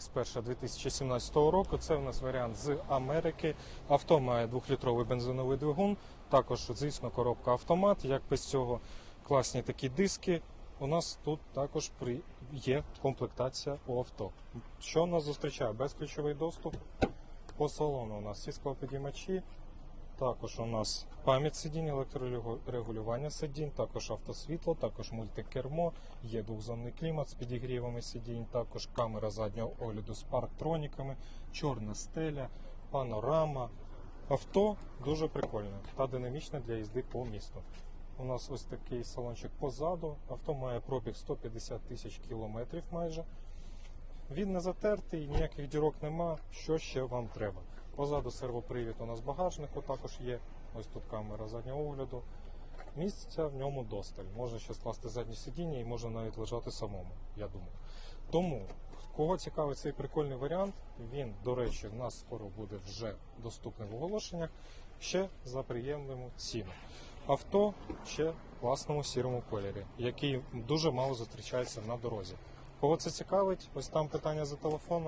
З 2017 року це у нас варіант з Америки. Авто має 2-літровий бензиновий двигун, також, звісно, коробка автомат. Як без цього класні такі диски. У нас тут також при... є комплектація у авто. Що нас зустрічає? Безключовий доступ по салону. У нас всі склопідіймачі, також у нас пам'ять сидінь, електрорегулювання сидінь, також автосвітло, також мультикермо, є двохзонний клімат з підігрівами сидінь, також камера заднього огляду з парктроніками, чорна стеля, панорама. Авто дуже прикольне та динамічне для їзди по місту. У нас ось такий салончик позаду. Авто має пробіг 150 тисяч кілометрів майже. Він не затертий, ніяких дірок нема. Що ще вам треба? Позаду сервопривід у нас багажнику також є. Ось тут камера заднього огляду. Місця в ньому досталь. Можна ще скласти заднє сидіння і можна навіть лежати самому, я думаю. Тому, кого цікавить цей прикольний варіант, він, до речі, в нас скоро буде вже доступний в оголошеннях ще за приємному ціну. Авто ще в класному сірому кольорі, який дуже мало зустрічається на дорозі. Кого це цікавить, ось там питання за телефоном.